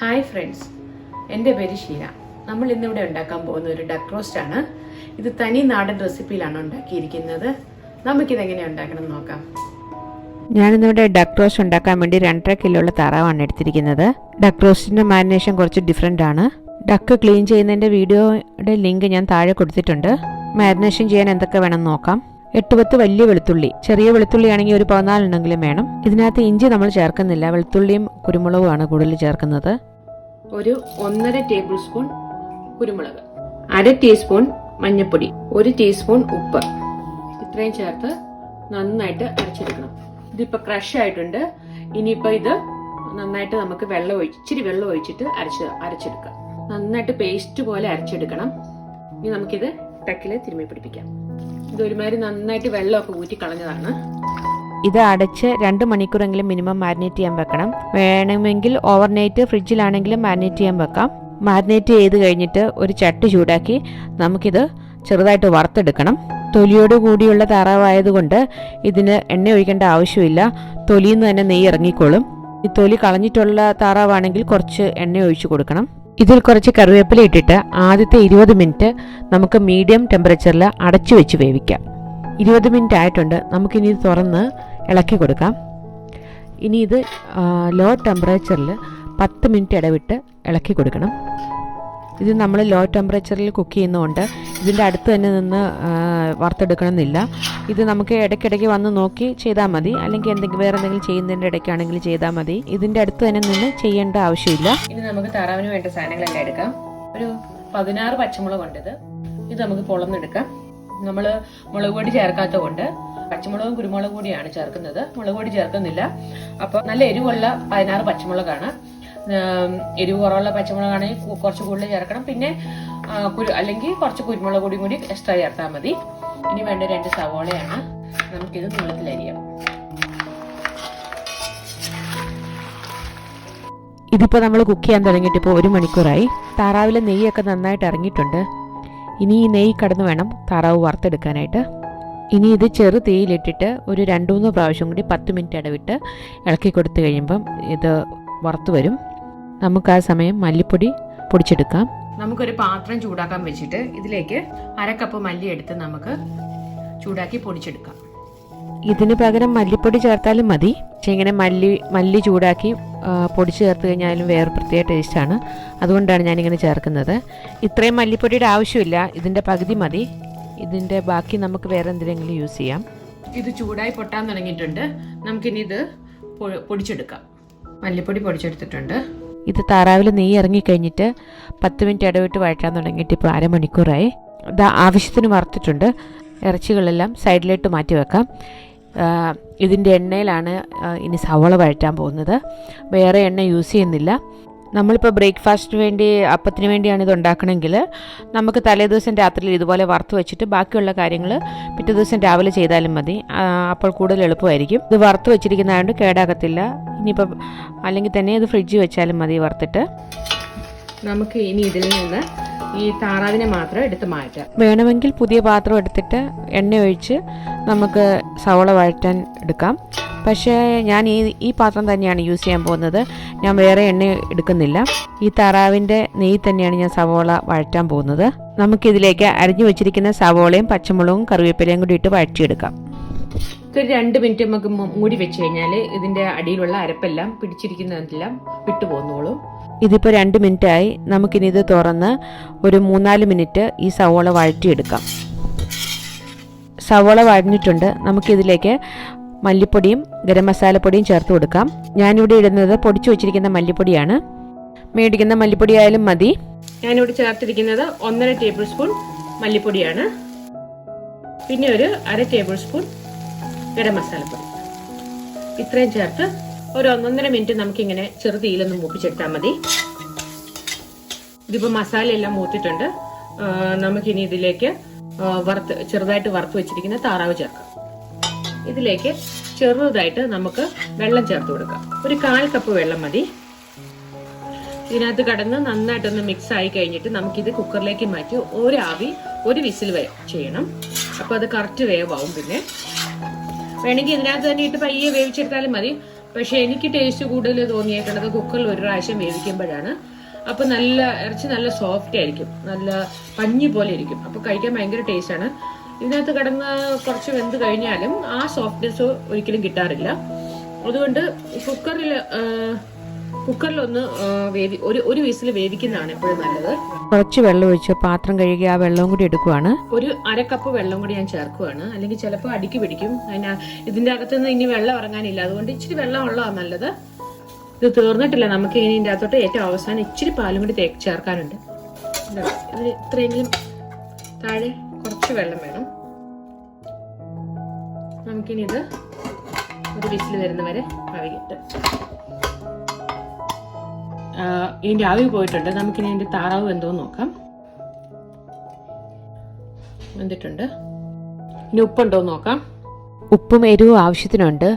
Hi friends എന്റെ പേര് ഷീന നമ്മൾ ഇന്നിവിടെ ഉണ്ടാക്കാൻ പോകുന്ന ഒരു ഡക്ക് റോസ്റ്റ് ആണ്. ഇത് തനി നാടൻ റെസിപ്പിയിലാണ് ഉണ്ടാക്കിയിരിക്കുന്നത്. നമുക്കിത് എങ്ങനെയാണ് ഉണ്ടാക്കണം നോക്കാം. ഞാനിന്നിവിടെ ഡക്ക് റോസ്റ്റ് ഉണ്ടാക്കാൻ വേണ്ടി രണ്ടര കിലോ ഉള്ള താറാവാണ് എടുത്തിരിക്കുന്നത്. ഡക്ക് റോസ്റ്റിന്റെ മാരിനേഷൻ കുറച്ച് ഡിഫറെന്റ് ആണ്. ഡക്ക് ക്ലീൻ ചെയ്യുന്നതിന്റെ വീഡിയോയുടെ ലിങ്ക് ഞാൻ താഴെ കൊടുത്തിട്ടുണ്ട്. മാരിനേഷൻ ചെയ്യാൻ എന്തൊക്കെ വേണമെന്ന് നോക്കാം. എട്ട് പത്ത് വലിയ വെളുത്തുള്ളി ചെറിയ വെളുത്തുള്ളി ആണെങ്കിൽ ഒരു പതിനാലെണ്ണെങ്കിലും വേണം. ഇതിനകത്ത് ഇഞ്ചി നമ്മൾ ചേർക്കുന്നില്ല. വെളുത്തുള്ളിയും കുരുമുളകുമാണ് കൂടുതൽ ചേർക്കുന്നത്. ഒരു ഒന്നര ടേബിൾ സ്പൂൺ കുരുമുളക് അര ടീസ്പൂൺ മഞ്ഞൾപ്പൊടി ഒരു ടീസ്പൂൺ ഉപ്പ്. ഇത്രയും ചേർത്ത് നന്നായിട്ട് അരച്ചെടുക്കണം. ഇതിപ്പോ ക്രഷ് ആയിട്ടുണ്ട്. ഇനിയിപ്പോ ഇത് നന്നായിട്ട് നമുക്ക് വെള്ളം ഒഴിച്ച് ഇച്ചിരി വെള്ളം ഒഴിച്ചിട്ട് അരച്ച് അരച്ചെടുക്കാം. നന്നായിട്ട് പേസ്റ്റ് പോലെ അരച്ചെടുക്കണം. ഇനി നമുക്കിത് ടക്കിൽ തിരുമ്മി പിടിപ്പിക്കാം. ഇത് ഒരുമാതിരി നന്നായിട്ട് വെള്ളമൊക്കെ ഊറ്റി കളഞ്ഞതാണ്. ഇത് അടച്ച് രണ്ട് മണിക്കൂറെങ്കിലും മിനിമം മാരിനേറ്റ് ചെയ്യാൻ വെക്കണം. വേണമെങ്കിൽ ഓവർനൈറ്റ് ഫ്രിഡ്ജിലാണെങ്കിലും മാരിനേറ്റ് ചെയ്യാൻ വെക്കാം. മാരിനേറ്റ് ചെയ്ത് കഴിഞ്ഞിട്ട് ഒരു ചട്ടി ചൂടാക്കി നമുക്കിത് ചെറുതായിട്ട് വറുത്തെടുക്കണം. തൊലിയോട് കൂടിയുള്ള താറാവായതുകൊണ്ട് ഇതിന് എണ്ണ ഒഴിക്കേണ്ട ആവശ്യമില്ല. തൊലിയിൽ നിന്ന് തന്നെ നെയ്യ് ഇറങ്ങിക്കോളും. ഈ തൊലി കളഞ്ഞിട്ടുള്ള താറാവാണെങ്കിൽ കുറച്ച് എണ്ണ ഒഴിച്ചു കൊടുക്കണം. ഇതിൽ കുറച്ച് കറിവേപ്പില ഇട്ടിട്ട് ആദ്യത്തെ ഇരുപത് മിനിറ്റ് നമുക്ക് മീഡിയം ടെമ്പറേച്ചറിൽ അടച്ചു വെച്ച് വേവിക്കാം. ഇരുപത് മിനിറ്റ് ആയിട്ടുണ്ട്. നമുക്കിനി ഇത് തുറന്ന് ഇളക്കി കൊടുക്കാം. ഇനി ഇത് ലോ ടെമ്പറേച്ചറിൽ പത്ത് മിനിറ്റ് ഇടവിട്ട് ഇളക്കി കൊടുക്കണം. ഇത് നമ്മൾ ലോ ടെമ്പറേച്ചറിൽ കുക്ക് ചെയ്യുന്നതുകൊണ്ട് ഇതിന്റെ അടുത്ത് തന്നെ നിന്ന് വറുത്തെടുക്കണമെന്നില്ല ഇത് നമുക്ക് ഇടയ്ക്കിടയ്ക്ക് വന്ന് നോക്കി ചെയ്താൽ മതി. അല്ലെങ്കിൽ എന്തെങ്കിലും വേറെ എന്തെങ്കിലും ചെയ്യുന്നതിന്റെ ഇടയ്ക്കാണെങ്കിൽ ചെയ്താൽ മതി. ഇതിന്റെ അടുത്ത് തന്നെ നിന്ന് ചെയ്യേണ്ട ആവശ്യമില്ല. ഇനി നമുക്ക് താറാവിന് വേണ്ട സാധനങ്ങളെല്ലാം എടുക്കാം. ഒരു പതിനാറ് പച്ചമുളക് ഉണ്ട് ഇത്. നമുക്ക് പൊളന്നെടുക്കാം നമ്മൾ മുളക് പൊടി ചേർക്കാത്ത കൊണ്ട് പച്ചമുളകും കുരുമുളകും കൂടിയാണ് ചേർക്കുന്നത്. മുളക് പൊടി ചേർക്കുന്നില്ല. അപ്പോൾ നല്ല എരിവുള്ള പതിനാറ് പച്ചമുളകാണ്. എരിവ് കുറവുള്ള പച്ചമുളകാണെങ്കിൽ കുറച്ച് കൂടുതൽ ചേർക്കണം. പിന്നെ അല്ലെങ്കിൽ കുറച്ച് കുരുമുളക് പൊടിയും കൂടി എക്സ്ട്രാ ചേർത്താൽ മതി. ഇനി വേണ്ട രണ്ട് സവോളയാണ്. നമുക്കിത് നീളത്തിലരിയാം ഇതിപ്പോൾ നമ്മൾ കുക്ക് ചെയ്യാൻ തുടങ്ങിയിട്ട് ഇപ്പോൾ ഒരു മണിക്കൂറായി. താറാവിലെ നെയ്യൊക്കെ നന്നായിട്ട് ഇറങ്ങിയിട്ടുണ്ട്. ഇനി ഈ നെയ്യ് കടന്ന് വേണം താറാവ് വറുത്തെടുക്കാനായിട്ട്. ഇനി ഇത് ചെറു തീയിലിട്ടിട്ട് ഒരു രണ്ട് മൂന്ന് പ്രാവശ്യം കൂടി പത്ത് മിനിറ്റ് ഇടവിട്ട് ഇളക്കി കൊടുത്തു കഴിയുമ്പം ഇത് വറുത്ത് വരും. നമുക്ക് ആ സമയം മല്ലിപ്പൊടി പൊടിച്ചെടുക്കാം. നമുക്കൊരു പാത്രം ചൂടാക്കാൻ വെച്ചിട്ട് ഇതിലേക്ക് അരക്കപ്പ് കപ്പ് മല്ലി എടുത്ത് നമുക്ക് ചൂടാക്കി പൊടിച്ചെടുക്കാം. ഇതിന് പകരം മല്ലിപ്പൊടി ചേർത്താലും മതി. പക്ഷേ ഇങ്ങനെ മല്ലി മല്ലി ചൂടാക്കി പൊടിച്ച് ചേർത്ത് കഴിഞ്ഞാലും വേറെ പ്രത്യേക ടേസ്റ്റാണ് അതുകൊണ്ടാണ് ഞാനിങ്ങനെ ചേർക്കുന്നത്. ഇത്രയും മല്ലിപ്പൊടിയുടെ ആവശ്യമില്ല. ഇതിന്റെ പകുതി മതി. ഇതിന്റെ ബാക്കി നമുക്ക് വേറെ എന്തിനെങ്കിലും യൂസ് ചെയ്യാം. ഇത് ചൂടായി പൊട്ടാൻ തുടങ്ങിയിട്ടുണ്ട്. നമുക്കിനി ഇത് പൊടിച്ചെടുക്കാം. മല്ലിപ്പൊടി പൊടിച്ചെടുത്തിട്ടുണ്ട്. ഇത് താറാവിൽ നെയ്യ് ഇറങ്ങിക്കഴിഞ്ഞിട്ട് പത്ത് മിനിറ്റ് ഇടവിട്ട് വഴറ്റാൻ തുടങ്ങിയിട്ട് ഇപ്പോൾ അരമണിക്കൂറായി. ഇത് ആവശ്യത്തിന് വറുത്തിട്ടുണ്ട്. ഇറച്ചികളെല്ലാം സൈഡിലോട്ട് മാറ്റി വെക്കാം. ഇതിന്റെ എണ്ണയിലാണ് ഇനി സവള വഴറ്റാൻ പോകുന്നത്. വേറെ എണ്ണ യൂസ് ചെയ്യുന്നില്ല. നമ്മളിപ്പോൾ ബ്രേക്ക്ഫാസ്റ്റിന് വേണ്ടി അപ്പത്തിന് വേണ്ടിയാണ് ഇത് ഉണ്ടാക്കണമെങ്കിൽ നമുക്ക് തലേദിവസം രാത്രിയിൽ ഇതുപോലെ വറുത്ത് വെച്ചിട്ട് ബാക്കിയുള്ള കാര്യങ്ങൾ പിറ്റേ ദിവസം രാവിലെ ചെയ്താലും മതി. അപ്പോൾ കൂടുതൽ എളുപ്പമായിരിക്കും. ഇത് വറുത്ത് വെച്ചിരിക്കുന്നതുകൊണ്ട് കേടാകത്തില്ല. ഇനിയിപ്പോൾ അല്ലെങ്കിൽ തന്നെ ഇത് ഫ്രിഡ്ജിൽ വെച്ചാലും മതി വറുത്തിട്ട്. നമുക്ക് ഇനി ഇതിൽ നിന്ന് ഈ താറാവിനെ മാത്രം എടുത്ത് മാറ്റാം. വേണമെങ്കിൽ പുതിയ പാത്രം എടുത്തിട്ട് എണ്ണ ഒഴിച്ച് നമുക്ക് സവള വഴറ്റാൻ എടുക്കാം. പക്ഷേ ഞാൻ ഈ ഈ പാത്രം തന്നെയാണ് യൂസ് ചെയ്യാൻ പോകുന്നത്. ഞാൻ വേറെ എണ്ണ എടുക്കുന്നില്ല. ഈ താറാവിന്റെ നെയ്യ് തന്നെയാണ് ഞാൻ സവോള വഴറ്റാൻ പോകുന്നത്. നമുക്കിതിലേക്ക് അരിഞ്ഞു വെച്ചിരിക്കുന്ന സവോളയും പച്ചമുളകും കറിവേപ്പിലയും കൂടി ഇട്ട് വഴറ്റിയെടുക്കാം. ഒരു രണ്ട് മിനിറ്റ് നമുക്ക് മൂടി വെച്ച് കഴിഞ്ഞാൽ ഇതിന്റെ അടിയിലുള്ള അരപ്പെല്ലാം പിടിച്ചിരിക്കുന്നതെല്ലാം വിട്ടുപോന്നോളും. ഇതിപ്പോൾ രണ്ട് മിനിറ്റ് ആയി നമുക്കിനി ഇത് തുറന്ന് ഒരു മൂന്നാൽ മിനിറ്റ് ഈ സവോള വഴറ്റിയെടുക്കാം. സവോള വഴഞ്ഞിട്ടുണ്ട്. നമുക്കിതിലേക്ക് മല്ലിപ്പൊടിയും ഗരം മസാലപ്പൊടിയും ചേർത്ത് കൊടുക്കാം. ഞാനിവിടെ ഇടുന്നത് പൊടിച്ചു വെച്ചിരിക്കുന്ന മല്ലിപ്പൊടിയാണ്. മേടിക്കുന്ന മല്ലിപ്പൊടി ആയാലും മതി. ഞാനിവിടെ ചേർത്തിരിക്കുന്നത് ഒന്നര ടേബിൾ സ്പൂൺ മല്ലിപ്പൊടിയാണ്. പിന്നെ ഒരു അര ടേബിൾ സ്പൂൺ ഗരം മസാലപ്പൊടി. ഇത്രയും ചേർത്ത് ഒരു ഒന്നൊന്നര മിനിറ്റ് നമുക്കിങ്ങനെ ചെറു തീയിലൊന്ന് മൂപ്പിച്ചെടുത്താൽ മതി. ഇതിപ്പോൾ മസാല എല്ലാം മൂത്തിട്ടുണ്ട് നമുക്കിനി ഇതിലേക്ക് വറുത്ത് ചെറുതായിട്ട് വറുത്ത് വെച്ചിരിക്കുന്ന താറാവ് ചേർക്കാം. ഇതിലേക്ക് ചെറുതായിട്ട് നമുക്ക് വെള്ളം ചേർത്ത് കൊടുക്കാം. ഒരു കാൽ കപ്പ് വെള്ളം മതി. ഇതിനകത്ത് കടന്ന് നന്നായിട്ടൊന്ന് മിക്സ് ആയി കഴിഞ്ഞിട്ട് നമുക്കിത് കുക്കറിലേക്ക് മാറ്റി ഒരാവി ഒരു വിസിൽ ചെയ്യണം. അപ്പോൾ അത് കറക്റ്റ് വേവാവും പിന്നെ. വേണമെങ്കിൽ ഇതിനകത്ത് തന്നെ ഇട്ട് പയ്യെ വേവിച്ചെടുത്താലും മതി. പക്ഷേ എനിക്ക് ടേസ്റ്റ് കൂടുതൽ തോന്നിയേക്കുന്നത് കുക്കറിൽ ഒരു പ്രാവശ്യം വേവിക്കുമ്പോഴാണ്. അപ്പൊ നല്ല ഇറച്ചി നല്ല സോഫ്റ്റ് ആയിരിക്കും. നല്ല പഞ്ഞി പോലെ ഇരിക്കും. അപ്പൊ കഴിക്കാൻ ഭയങ്കര ടേസ്റ്റ് ആണ്. ഇതിനകത്ത് കിടന്ന് കുറച്ച് വെന്ത് കഴിഞ്ഞാലും ആ സോഫ്റ്റ്നെസ് ഒരിക്കലും കിട്ടാറില്ല. അതുകൊണ്ട് കുക്കറിൽ കുക്കറിലൊന്ന് വേവി ഒരു ഒരു വിസിൽ വേവിക്കുന്നതാണ് എപ്പോഴും നല്ലത്. കുറച്ച് വെള്ളം ഒഴിച്ച് പാത്രം കഴുകി ആ വെള്ളവും കൂടി എടുക്കുവാണ്. ഒരു അര കപ്പ് വെള്ളം കൂടി ഞാൻ ചേർക്കുവാണ്. അല്ലെങ്കിൽ ചിലപ്പോൾ അടിക്ക് പിടിക്കും. അതിനാ ഇതിന്റെ അകത്തുനിന്ന് ഇനി വെള്ളം ഇറങ്ങാനില്ല. അതുകൊണ്ട് ഇച്ചിരി വെള്ളം ഉള്ളതാണ് നല്ലത്. ഇത് തീർന്നിട്ടില്ല. നമുക്ക് ഇനി ഇതിന്റെ അകത്തോട്ട് ഏറ്റവും അവസാനം ഇച്ചിരി പാലും കൂടി ചേർക്കാനുണ്ട്. ഇതാ, ഇതിന് ഇത്രയെങ്കിലും താഴെ കുറച്ച് വെള്ളം വേണം. നമുക്കിനി ഇത് ഒരു വിസിൽ വരുന്നവരെ ആവിയിട്ട് ഇതിന്റെ ആവി പോയിട്ടുണ്ട്. നമുക്കിനി അതിന്റെ താറാവ് എന്തോ നോക്കാം. വെന്തിട്ടുണ്ട്. ഇനി ഉപ്പുണ്ടോ നോക്കാം. ഉപ്പും എരിവും ആവശ്യത്തിനുണ്ട്.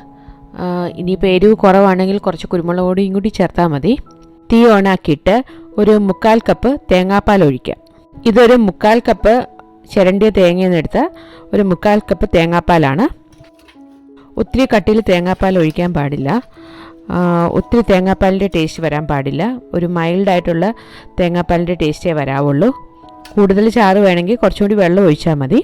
ഇനിയിപ്പോൾ എരിവ് കുറവാണെങ്കിൽ കുറച്ച് കുരുമുളക് പൊടിയും കൂടി ചേർത്താൽ മതി. തീ ഓണാക്കിയിട്ട് ഒരു മുക്കാൽ കപ്പ് തേങ്ങാപ്പാൽ ഒഴിക്കാം. ഇതൊരു മുക്കാൽ കപ്പ് ചിരണ്ടിയ എടുത്ത ഒരു മുക്കാൽ കപ്പ് തേങ്ങാപ്പാലാണ്. ഒത്തിരി കട്ടിയിൽ തേങ്ങാപ്പാൽ ഒഴിക്കാൻ പാടില്ല. ഒത്തിരി തേങ്ങാപ്പാലിന്റെ ടേസ്റ്റ് വരാൻ പാടില്ല. ഒരു മൈൽഡായിട്ടുള്ള തേങ്ങാപ്പാലിന്റെ ടേസ്റ്റേ വരാവുള്ളൂ. കൂടുതൽ ചാറ് വേണമെങ്കിൽ കുറച്ചുകൂടി വെള്ളം ഒഴിച്ചാൽ മതി.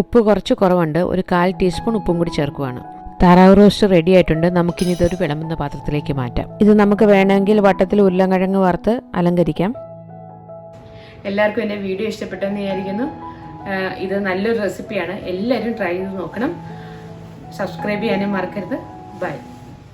ഉപ്പ് കുറച്ച് കുറവുണ്ട്. ഒരു കാൽ ടീസ്പൂൺ ഉപ്പും കൂടി ചേർക്കുവാണ്. താറാവ് റോസ്റ്റ് റെഡി ആയിട്ടുണ്ട്. നമുക്കിനി ഇതൊരു വിളമ്പുന്ന പാത്രത്തിലേക്ക് മാറ്റാം. ഇത് നമുക്ക് വേണമെങ്കിൽ വട്ടത്തിൽ ഉരുളൻകിഴങ്ങ് വറുത്ത് അലങ്കരിക്കാം. എല്ലാവർക്കും എന്റെ വീഡിയോ ഇഷ്ടപ്പെട്ടെന്ന് വിചാരിക്കുന്നു. ഇത് നല്ലൊരു റെസിപ്പിയാണ്. എല്ലാവരും ട്രൈ ചെയ്ത് നോക്കണം. സബ്സ്ക്രൈബ് ചെയ്യാനും മറക്കരുത്. ബൈ.